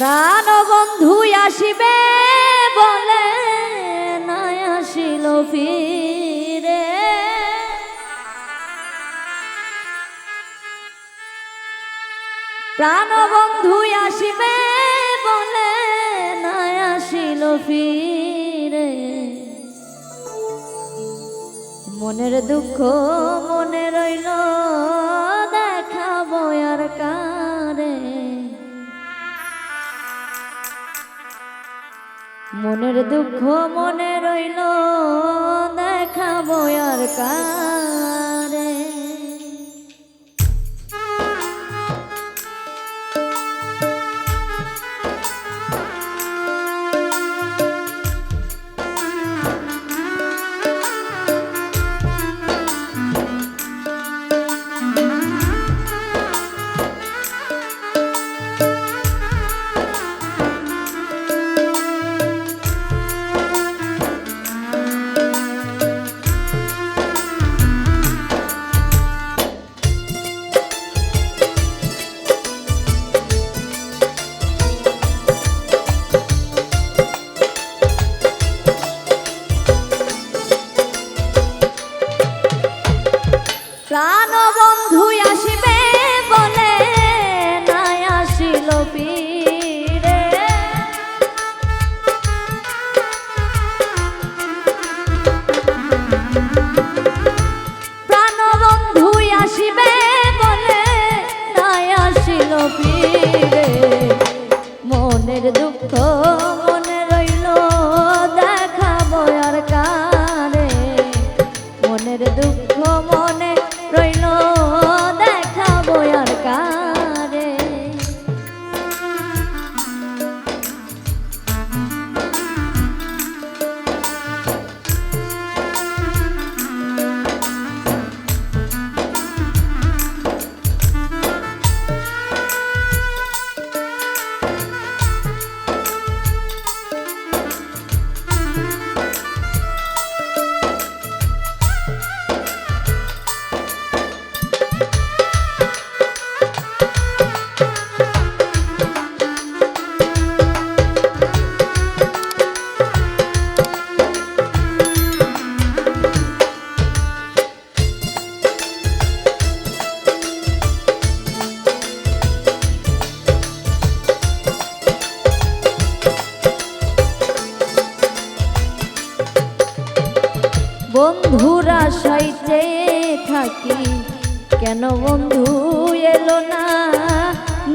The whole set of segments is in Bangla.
প্রাণ বন্ধু আসিবে বলে নাই আসিল ফিরে। প্রাণ বন্ধু আসিবে বলে নাই আসিল ফিরে। মনের দুঃখ মনে রইল মনের দুঃখ মনে রইল দেখাবো আর কারে। দুঃখ বন্ধুরা সাইতে থাকি। কেন বন্ধু এলো না?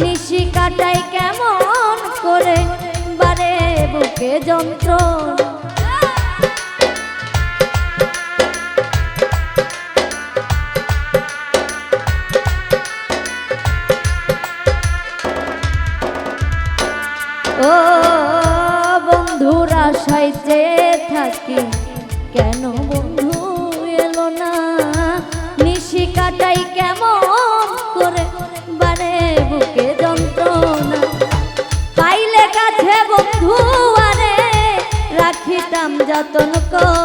নিশি কাটাই কেমন করে? বারে বুকে যন্ত্র কাটাই কেমন করে বারে বুকে যন্ত্রণা? পাইলে কাছে বন্ধু আরে রাখিতাম যতন করে।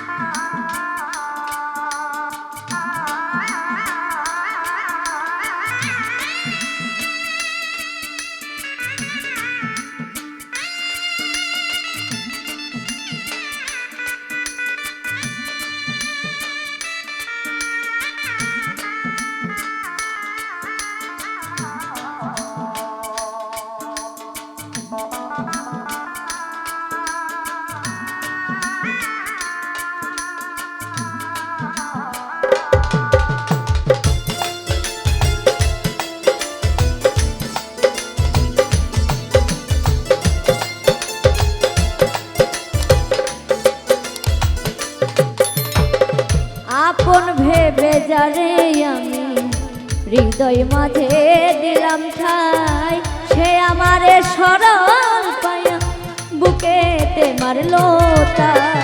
হৃদয় মাঝে দিলাম ঠাই। সে আমারে সরল পায়া বুকেতে মারলো তাই।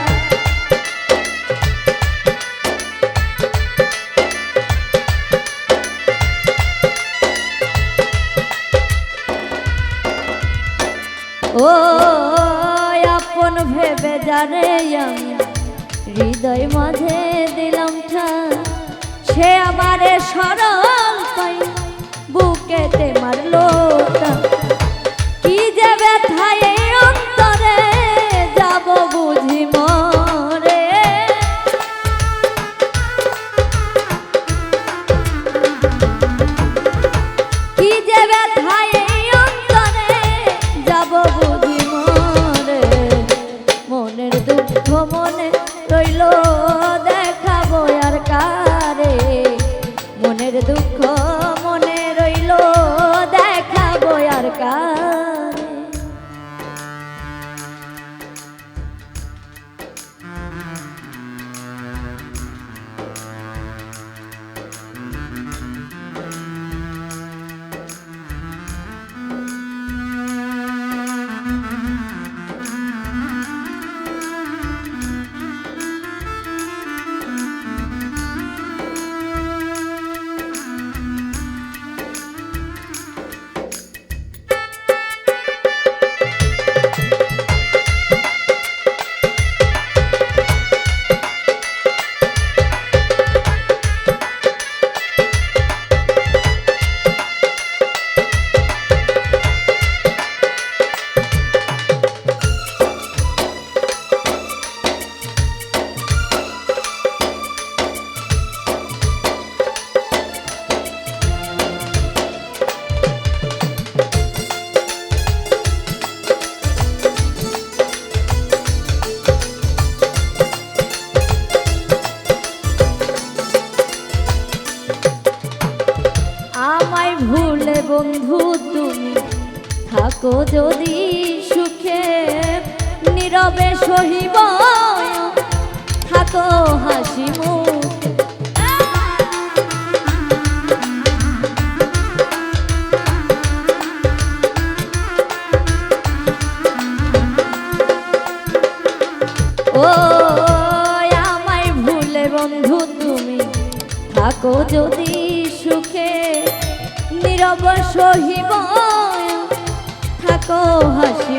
ও আপন ভেবে জানে হৃদয় মাঝে দিলাম ঠাই। সে আমারে সরল সহিব। থাকো হাসি মুখে। আমায় ভুলে বন্ধু তুমি, থাকো যদি সুখে, নীরব সহিব। থাকো হাসি